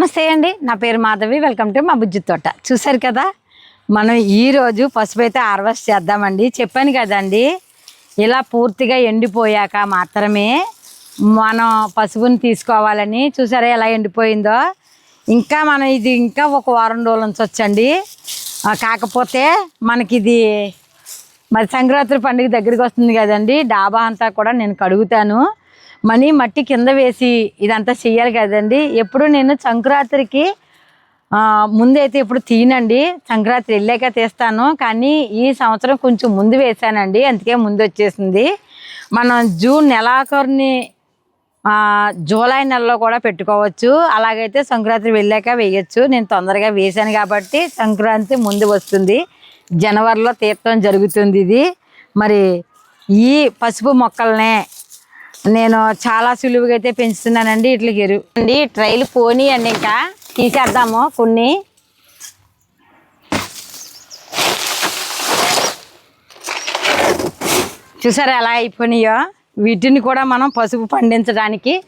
నమస్తే అండి. నా పేరు మాధవి. వెల్కమ్ టు మా బుజ్జి తోట. చూసారు కదా? మనం ఈరోజు పసుపు అయితే హార్వెస్ట్ చేద్దామండి. చెప్పాను కదండి ఇలా పూర్తిగా ఎండిపోయాక మాత్రమే మనం పసుపుని తీసుకోవాలని. చూసారా ఎలా ఎండిపోయిందో? ఇంకా మనం ఇది ఇంకా ఒక వారం రోజుల నుంచి వచ్చండి. కాకపోతే మనకి ఇది మరి సంక్రాంతి పండుగ దగ్గరికి వస్తుంది కదండి. డాబా అంతా కూడా నేను కడుగుతాను. మనీ మట్టి కింద వేసి ఇదంతా చెయ్యాలి కదండి. ఎప్పుడు నేను సంక్రాంతికి ముందైతే ఇప్పుడు తీనండి సంక్రాంతి వెళ్ళాక తీస్తాను. కానీ ఈ సంవత్సరం కొంచెం ముందు వేసానండి అందుకే ముందు వచ్చేసింది. మనం జూన్ నెలాఖరుని జూలై నెలలో కూడా పెట్టుకోవచ్చు. అలాగైతే సంక్రాంతి వెళ్ళాక వేయచ్చు. నేను తొందరగా వేసాను కాబట్టి సంక్రాంతి ముందు వస్తుంది. జనవరిలో తీర్థం జరుగుతుంది ఇది. మరి ఈ పసుపు మొక్కలనే నేను చాలా సులువుగా అయితే పెంచుతున్నానండి ఇట్లకి ఎరువు అండి ట్రైలు పోనీ అండి ఇంకా. తీసేద్దాము కొన్ని. చూసారా ఎలా అయిపోయినాయో? వీటిని కూడా మనం పసుపు పండించడానికి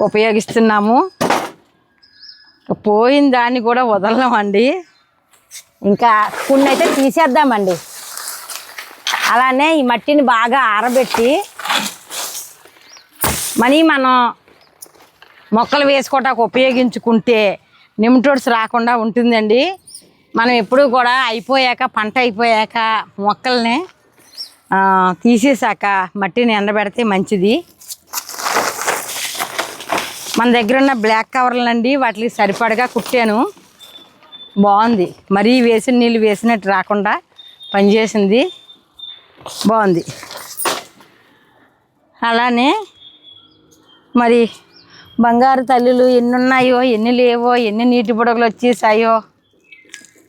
ఉపయోగిస్తున్నాము. పోయిన దాన్ని కూడా వదలమండి. ఇంకా కొన్ని అయితే తీసేద్దామండి. అలానే ఈ మట్టిని బాగా ఆరబెట్టి మనీ మనం మొక్కలు వేసుకోవటానికి ఉపయోగించుకుంటే నిమ్టోడ్స్ రాకుండా ఉంటుందండి. మనం ఎప్పుడూ కూడా అయిపోయాక పంట అయిపోయాక మొక్కల్ని తీసేసాక మట్టిని ఎండబెడితే మంచిది. మన దగ్గర ఉన్న బ్లాక్ కవర్లండి వాటికి సరిపడగా కుట్టాను. బాగుంది. మరీ వేసిన నీళ్ళు వేసినట్టు రాకుండా పనిచేసింది. బాగుంది. అలానే మరి బంగారు తల్లులు ఎన్ని ఉన్నాయో ఎన్ని లేవో ఎన్ని నీటి బుడగలు వచ్చేసాయో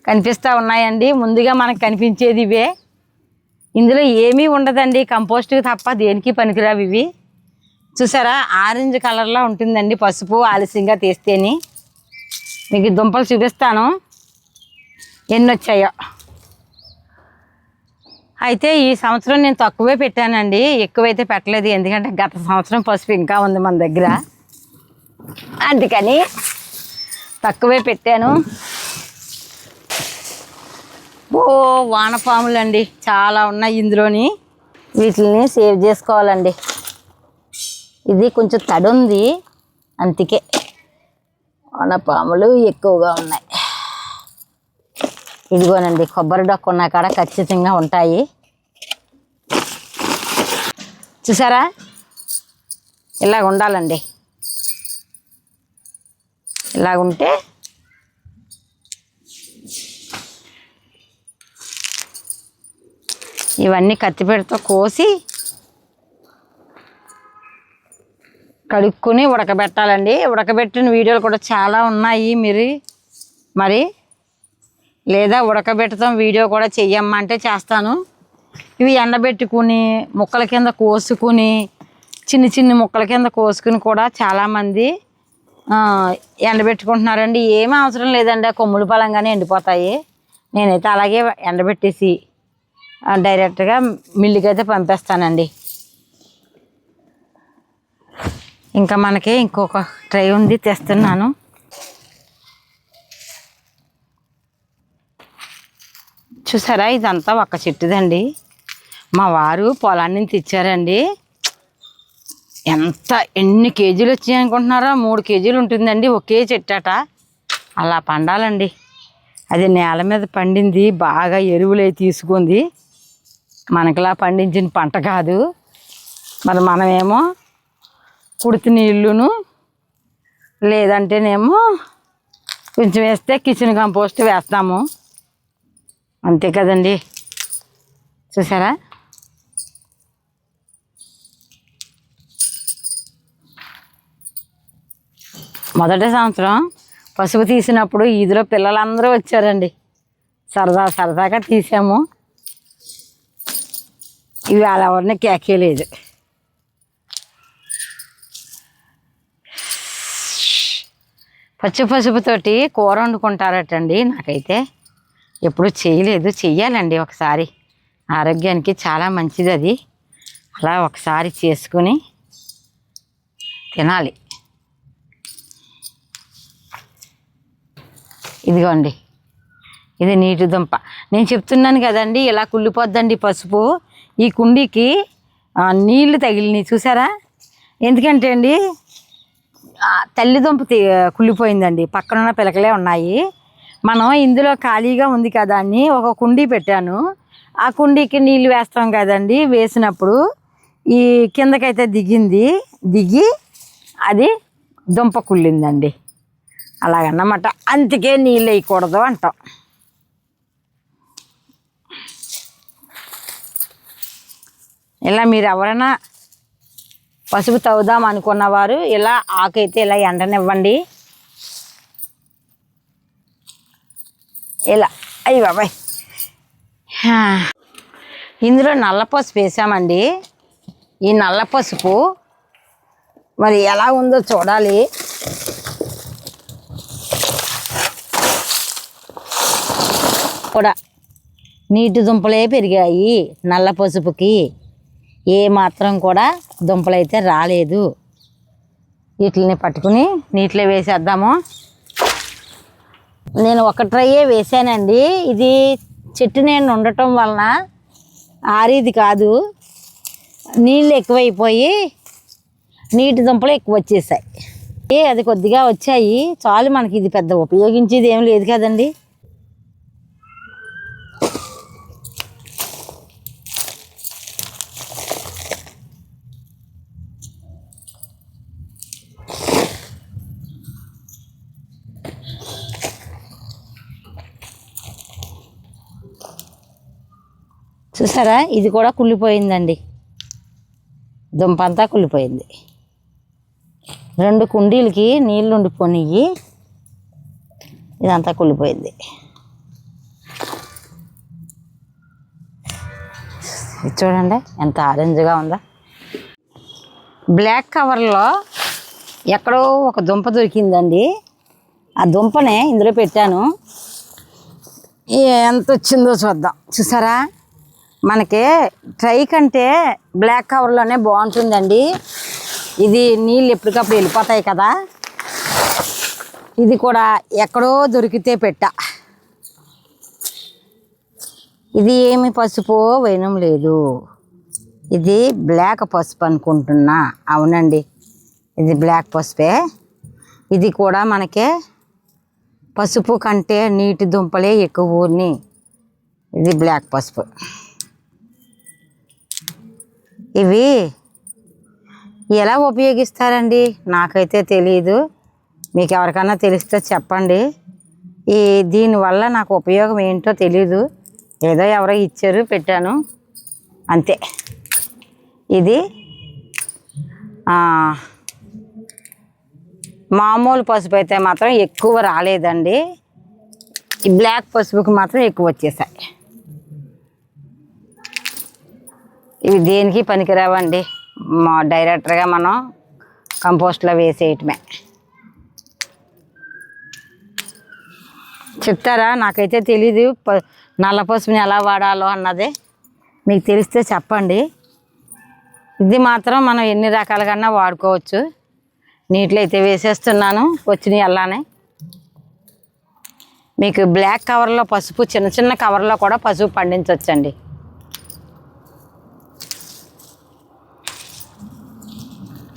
కనిపిస్తూ ఉన్నాయండి. ముందుగా మనకు కనిపించేది ఇవే. ఇందులో ఏమీ ఉండదండి. కంపోస్ట్కి తప్ప దేనికి పనికిరావు ఇవి. చూసారా? ఆరెంజ్ కలర్లో ఉంటుందండి పసుపు ఆలస్యంగా తీస్తేని. మీకు దుంపలు చూపిస్తాను. ఎన్ని వచ్చాయో. అయితే ఈ సంవత్సరం నేను తక్కువే పెట్టానండి. ఎక్కువైతే పెట్టలేదు. ఎందుకంటే గత సంవత్సరం పసుపు ఇంకా ఉంది మన దగ్గర. అందుకని తక్కువే పెట్టాను. ఓ వానపాములు అండి చాలా ఉన్నాయి ఇందులోని. వీటిని సేవ్ చేసుకోవాలండి. ఇది కొంచెం తడి ఉంది. అందుకే వానపాములు ఎక్కువగా ఉన్నాయి. ఇదిగోనండి కొబ్బరి డొక్క ఉన్న కాడ ఖచ్చితంగా ఉంటాయి. చూసారా? ఇలాగ ఉండాలండి. ఇలాగుంటే ఇవన్నీ కత్తిపీటతో కోసి కడుక్కుని ఉడకబెట్టాలండి. ఉడకబెట్టిన వీడియోలు కూడా చాలా ఉన్నాయి. మీరు మరి లేదా ఉడకబెట్టడం వీడియో కూడా చెయ్యమ్మంటే చేస్తాను. ఇవి ఎండబెట్టుకుని ముక్కల కింద కోసుకుని చిన్న చిన్న ముక్కల కింద కోసుకుని కూడా చాలామంది ఎండబెట్టుకుంటున్నారండి. ఏమీ అవసరం లేదండి ఆ కొమ్ములు పలంగానే ఎండిపోతాయి. నేనైతే అలాగే ఎండబెట్టేసి డైరెక్ట్గా మిల్లుకి అయితే పంపేస్తానండి. ఇంకా మనకి ఇంకొక ట్రై ఉంది తెస్తున్నాను. చూసారా? ఇదంతా ఒక్క చెట్టుదండి. మా వారు పొలాన్ని తెచ్చారండి. ఎంత ఎన్ని కేజీలు వచ్చాయి అనుకుంటున్నారా? మూడు కేజీలు ఉంటుందండి. ఒకే చెట్టట. అలా పండాలండి. అది నేల మీద పండింది. బాగా ఎరువులు తీసుకుంది. మనకిలా పండించిన పంట కాదు. మరి మనమేమో కుడితి నీళ్ళును లేదంటేనేమో కొంచెం వేస్తే కిచెన్ కంపోస్ట్ వేస్తాము. అంతే కదండి. చూసారా? మొదటి సంవత్సరం పసుపు తీసినప్పుడు ఈదిలో పిల్లలందరూ వచ్చారండి. సరదా సరదాగా తీసాము. ఇవి అలా ఎవరిని కేకేయలేదు పచ్చి పసుపుతోటి కూర వండుకుంటారటండి నాకైతే. ఎప్పుడు చేయలేదు. చెయ్యాలండి ఒకసారి. ఆరోగ్యానికి చాలా మంచిది అది. అలా ఒకసారి చేసుకుని తినాలి. ఇదిగోండి. ఇది నీటి దుంప. నేను చెప్తున్నాను కదండి ఇలా కుళ్ళిపోద్దండి పసుపు. ఈ కుండీకి నీళ్ళు తగిలినాయి. చూసారా? ఎందుకంటే అండి ఆ, తల్లి దుంప కుళ్ళిపోయిందండి. పక్కన ఉన్న పిలకలే ఉన్నాయి. మనం ఇందులో ఖాళీగా ఉంది కదా అని ఒక కుండీ పెట్టాను. ఆ కుండీకి నీళ్ళు వేస్తాం కదండి వేసినప్పుడు ఈ కిందకైతే దిగింది. దిగి అది దుంప కుళ్ళిందండి. అలాగన్నమాట. అందుకే నీళ్ళు వేయకూడదు అంటాం. ఇలా మీరు ఎవరైనా పసుపు తవ్వుదాం అనుకున్నవారు ఇలా ఆకైతే ఇలా ఎండనివ్వండి. ఇలా. అయ్యి బాబాయ్. ఇందులో నల్ల పసుపు వేసామండి. ఈ నల్ల పసుపు మరి ఎలా ఉందో చూడాలి. కూడా నీటి దుంపలే పెరిగాయి నల్ల పసుపుకి. ఏ మాత్రం కూడా దుంపలైతే రాలేదు. వీటిని పట్టుకుని నీటిలో వేసేద్దాము. నేను ఒక ట్రైయే వేసానండి. ఇది చెట్టు నేను ఉండటం వలన ఆరిది కాదు. నీళ్ళు ఎక్కువైపోయి నీటి దుంపలు ఎక్కువ వచ్చేసాయి. ఏ అది కొద్దిగా వచ్చాయి. చాలు మనకి ఇది పెద్ద ఉపయోగించేది ఏం లేదు కదండి. చూసారా? ఇది కూడా కుళ్ళిపోయిందండి. దుంప అంతా కుళ్ళిపోయింది. రెండు కుండీలకి నీళ్ళు ఉండిపోయినాయి ఇదంతా కుళ్ళిపోయింది. ఇది చూడండి ఎంత ఆరెంజ్గా ఉందో? బ్లాక్ కవర్లో ఎక్కడో ఒక దుంప దొరికిందండి. ఆ దుంపనే ఇందులో పెట్టాను. ఎంత వచ్చిందో చూద్దాం. చూసారా? మనకి ట్రై కంటే బ్లాక్ కవర్లోనే బాగుంటుందండి. ఇది నీళ్ళు ఎప్పటికప్పుడు వెళ్ళిపోతాయి కదా. ఇది కూడా ఎక్కడో దొరికితే పెట్ట. ఇది ఏమి పసుపు వేయడం లేదు. ఇది బ్లాక్ పసుపు అనుకుంటున్నా. అవునండి. ఇది బ్లాక్ పసుపే. ఇది కూడా మనకే పసుపు కంటే నీటి దుంపలే ఎక్కువ ఊరిని. ఇది బ్లాక్ పసుపు. ఇవి ఎలా ఉపయోగిస్తారండి? నాకైతే తెలియదు మీకు ఎవరికైనా తెలిస్తే చెప్పండి. ఈ దీనివల్ల నాకు ఉపయోగం ఏంటో తెలీదు. ఏదో ఎవరో ఇచ్చారు పెట్టాను. అంతే. ఇది మామూలు పసుపు అయితే మాత్రం ఎక్కువ రాలేదండి. ఈ బ్లాక్ పసుపుకి మాత్రం ఎక్కువ వచ్చేసాయి. ఇవి దేనికి పనికిరావండి? మా డైరెక్టర్గా మనం కంపోస్ట్లో వేసేయటమే. చెప్తారా? నాకైతే తెలీదు. ప- నల్ల పసుపుని ఎలా వాడాలో అన్నది. మీకు తెలిస్తే చెప్పండి. ఇది మాత్రం మనం ఎన్ని రకాలుగా వాడుకోవచ్చు. నీటిలో అయితే వేసేస్తున్నాను. వచ్చినాయి అలానే. మీకు బ్లాక్ కవర్లో పసుపు చిన్న చిన్న కవర్లో కూడా పసుపు పండించవచ్చండి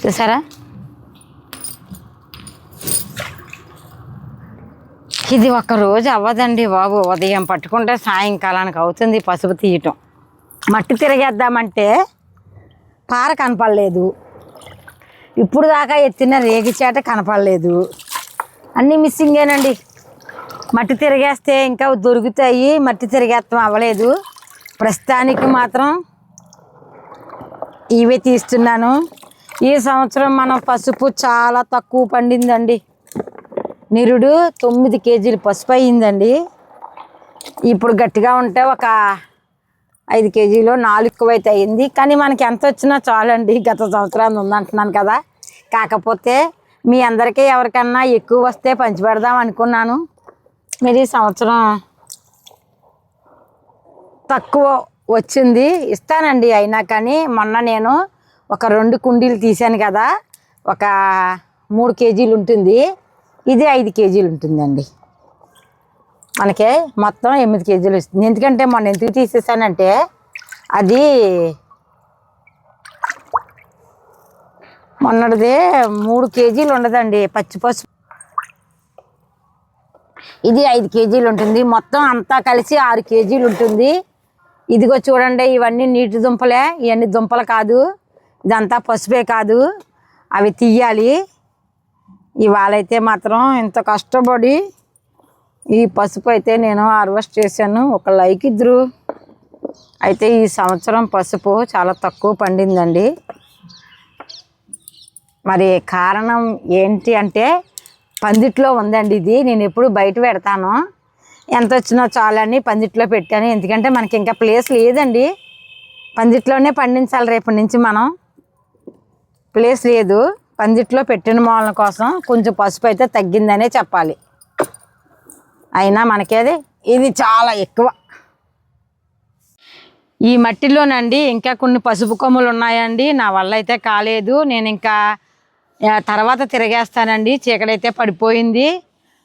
చూసారా? ఇది ఒక రోజు అవ్వదండి బాబు. ఉదయం పట్టుకుంటే సాయంకాలానికి అవుతుంది పసుపు తీయటం. మట్టి తిరిగేద్దామంటే పార కనపడలేదు. ఇప్పుడు దాకా ఎత్తిన రేగి చేట కనపడలేదు. అన్నీ మిస్సింగేనండి మట్టి తిరిగేస్తే ఇంకా దొరుకుతాయి. మట్టి తిరిగేస్తాం అవ్వలేదు. ప్రస్తుతానికి మాత్రం ఇవే తీస్తున్నాను. ఈ సంవత్సరం మన పసుపు చాలా తక్కువ పండిందండి. నిరుడు తొమ్మిది కేజీలు పసుపు అయ్యిందండి. ఇప్పుడు గట్టిగా ఉంటే ఒక ఐదు కేజీలు నాలుగు అయితే అయింది కానీ మనకి ఎంత వచ్చినా చాలండి. గత సంవత్సరాన్ని ఉందంటున్నాను కదా. కాకపోతే మీ అందరికీ ఎవరికన్నా ఎక్కువ వస్తే పంచిపెడదాం అనుకున్నాను. మీరు ఈ సంవత్సరం తక్కువ వచ్చింది. ఇస్తానండి అయినా కానీ మొన్న నేను ఒక రెండు కుండీలు తీశాను కదా ఒక మూడు కేజీలు ఉంటుంది. ఇది ఐదు కేజీలు ఉంటుందండి. మనకి మొత్తం ఎనిమిది కేజీలు వస్తుంది. ఎందుకంటే మొన్న ఎందుకు తీసేసానంటే అది మొన్నటిది మూడు కేజీలు ఉండదండి పచ్చి పసుపు. ఇది ఐదు కేజీలు ఉంటుంది. మొత్తం అంతా కలిసి ఆరు కేజీలు ఉంటుంది. ఇదిగో చూడండి ఇవన్నీ నీటి దుంపలే. ఇవన్నీ దుంపలు కాదు. ఇదంతా పసుపే కాదు అవి తీయాలి. ఇవాళైతే మాత్రం ఇంత కష్టపడి ఈ పసుపు అయితే నేను హార్వెస్ట్ చేశాను. ఒక లైక్ ఇద్దరు. అయితే ఈ సంవత్సరం పసుపు చాలా తక్కువ పండిందండి. మరి కారణం ఏంటి అంటే పందిట్లో ఉందండి ఇది. నేను ఎప్పుడు బయట పెడతాను. ఎంత వచ్చినా చాలని పందిట్లో పెట్టాను. ఎందుకంటే మనకి ఇంకా ప్లేస్ లేదండి. పందిట్లోనే పండించాలి రేపటి నుంచి మనం. ప్లేస్ లేదు. పందిట్లో పెట్టిన మూలన కోసం కొంచెం పసుపు అయితే తగ్గిందనే చెప్పాలి. అయినా మనకేది ఇది చాలా ఎక్కువ. ఈ మట్టిలోనండి ఇంకా కొన్ని పసుపు కొమ్ములు ఉన్నాయండి. నా వల్ల అయితే కాలేదు. నేను ఇంకా తర్వాత తిరగేస్తానండి. చీకడైతే పడిపోయింది.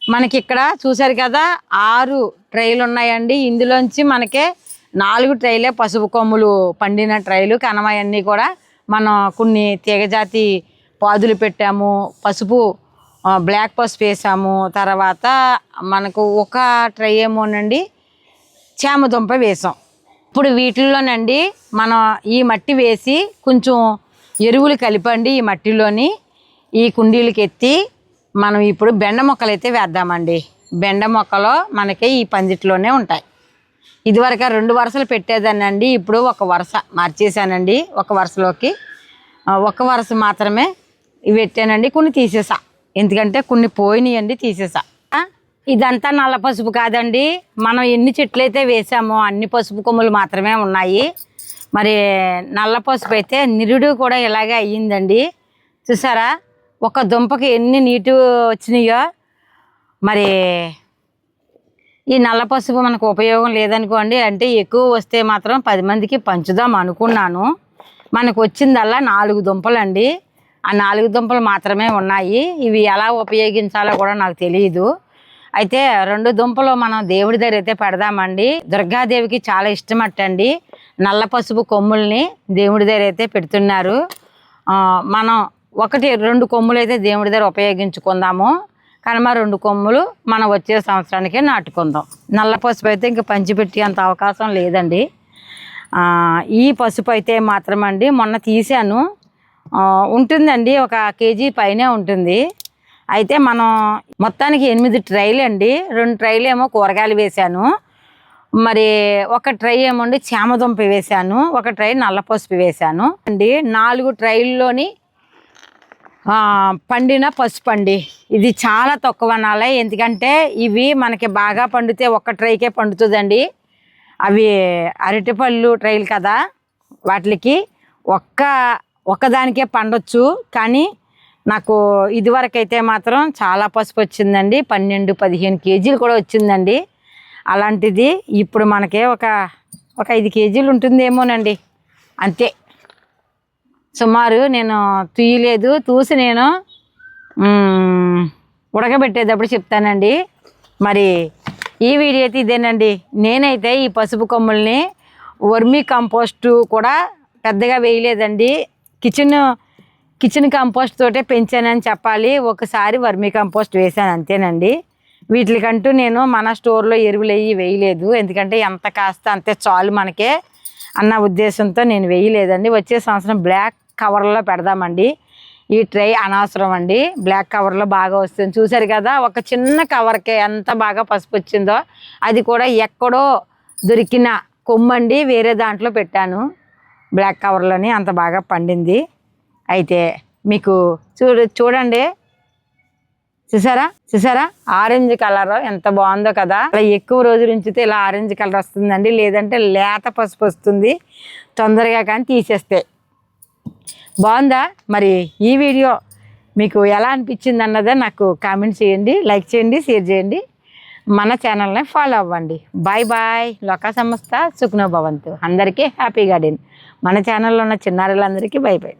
మనకి ఇక్కడ చూశారు కదా ఆరు ట్రైలు ఉన్నాయండి. ఇందులోంచి మనకి నాలుగు ట్రైలే పసుపు కొమ్ములు పండిన ట్రైలు కనమయన్నీ కూడా మనం కొన్ని తీగజాతి పాదులు పెట్టాము పసుపు బ్లాక్ పసుపు వేసాము. తర్వాత మనకు ఒక ట్రై ఏమోనండి చేమదుంప వేసాం. ఇప్పుడు వీటిల్లోనండి మనం ఈ మట్టి వేసి కొంచెం ఎరువులు కలిపండి ఈ మట్టిలోని ఈ కుండీలకి ఎత్తి మనం ఇప్పుడు బెండ మొక్కలు అయితే వేద్దామండి. బెండ మొక్కలు మనకి ఈ పందిట్లోనే ఉంటాయి. ఇదివరకు రెండు వరుసలు పెట్టేదానండి ఇప్పుడు ఒక వరుస మార్చేసానండి ఒక వరుసలోకి. ఒక వరుస మాత్రమే ఇవి పెట్టానండి కొన్ని తీసేసా. ఎందుకంటే కొన్ని పోయినాయండి తీసేసా. ఇదంతా నల్ల పసుపు కాదండి మనం ఎన్ని చెట్లు అయితే వేసామో అన్ని పసుపు కొమ్ములు మాత్రమే ఉన్నాయి. మరి నల్ల పసుపు అయితే నిరుడు కూడా ఇలాగే అయ్యిందండి. చూసారా? ఒక దుంపకి ఎన్ని నీటు వచ్చినాయో మరి ఈ నల్ల పసుపు మనకు ఉపయోగం లేదనుకోండి అంటే ఎక్కువ వస్తే మాత్రం పది మందికి పంచుదాం అనుకున్నాను. మనకు వచ్చిందల్లా నాలుగు దుంపలండి. ఆ నాలుగు దుంపలు మాత్రమే ఉన్నాయి. ఇవి ఎలా ఉపయోగించాలో కూడా నాకు తెలియదు అయితే రెండు దుంపలు మనం దేవుడి దగ్గర అయితే పెడదామండి. దుర్గాదేవికి చాలా ఇష్టమట్టండి నల్ల పసుపు కొమ్ముల్ని దేవుడి దగ్గర అయితే పెడుతున్నారు. మనం ఒకటి రెండు కొమ్ములు అయితే దేవుడి దగ్గర ఉపయోగించుకుందాము. కనుమ రెండు కొమ్ములు మనం వచ్చే సంవత్సరానికే నాటుకుందాం. నల్ల పసుపు అయితే ఇంక పంచిపెట్టి అంత అవకాశం లేదండి. ఈ పసుపు అయితే మాత్రం అండి మొన్న తీసాను ఉంటుందండి ఒక కేజీ పైనే ఉంటుంది. అయితే మనం మొత్తానికి ఎనిమిది ట్రైలు అండి. రెండు ట్రైలు ఏమో కూరగాయలు వేశాను. మరి ఒక ట్రై ఏమోండి చామదుంప వేశాను. ఒక ట్రై నల్ల పసుపు వేశాను. అండి నాలుగు ట్రైల్లోని పండిన పసుపు అండి ఇది చాలా తక్కువ అనాలి ఎందుకంటే ఇవి మనకి బాగా పండితే ఒక్క ట్రైకే పండుతుందండి. అవి అరటిపళ్ళు ట్రైలు కదా వాటికి ఒక్క ఒక్కదానికే పండొచ్చు. కానీ నాకు ఇదివరకు అయితే మాత్రం చాలా పసుపు వచ్చిందండి. పన్నెండు పదిహేను కేజీలు కూడా వచ్చిందండి. అలాంటిది ఇప్పుడు మనకి ఒక ఒక ఐదు కేజీలు ఉంటుందేమోనండి. అంతే. సుమారు నేను తీయలేదు తూసి నేను ఉడకబెట్టేటప్పుడు చెప్తానండి. మరి ఈ వీడియో అయితే ఇదేనండి. నేనైతే ఈ పసుపు కొమ్ముల్ని వర్మీ కంపోస్టు కూడా పెద్దగా వేయలేదండి. కిచెన్ కిచెన్ కంపోస్ట్ తోటే పెంచానని చెప్పాలి. ఒకసారి వర్మీ కంపోస్ట్ వేసాను అంతేనండి. వీటికంటూ నేను మన స్టోర్లో ఎరువులు అవి వేయలేదు. ఎందుకంటే ఎంత కాస్త అంతే చాలు మనకే అన్న ఉద్దేశంతో నేను వేయలేదండి. వచ్చే సంవత్సరం బ్లాక్ కవర్లో పెడదామండి. ఈ ట్రై అనవసరం అండి. బ్లాక్ కవర్లో బాగా వస్తుంది. చూసారు కదా ఒక చిన్న కవర్కే ఎంత బాగా పసుపు వచ్చిందో అది కూడా ఎక్కడో దొరికిన కొమ్మండి. వేరే దాంట్లో పెట్టాను. బ్లాక్ కవర్లోని అంత బాగా పండింది. అయితే మీకు చూడ చూడండి. చూసారా? చూసారా? ఆరెంజ్ కలర్ ఎంత బాగుందో కదా. అలా ఎక్కువ రోజులు ఉంచితే ఇలా ఆరెంజ్ కలర్ వస్తుందండి. లేదంటే లేత పసుపు వస్తుంది. తొందరగా కానీ తీసేస్తే. బాగుందా? మరి ఈ వీడియో మీకు ఎలా అనిపించింది అన్నదే నాకు కామెంట్ చేయండి లైక్ చేయండి షేర్ చేయండి. మన ఛానల్ని ఫాలో అవ్వండి. Bye bye. లోకా సంస్థ సుఖ్నో భవంతు. అందరికీ హ్యాపీ గార్డెన్. మన ఛానల్లో ఉన్న చిన్నారులందరికీ బై బై.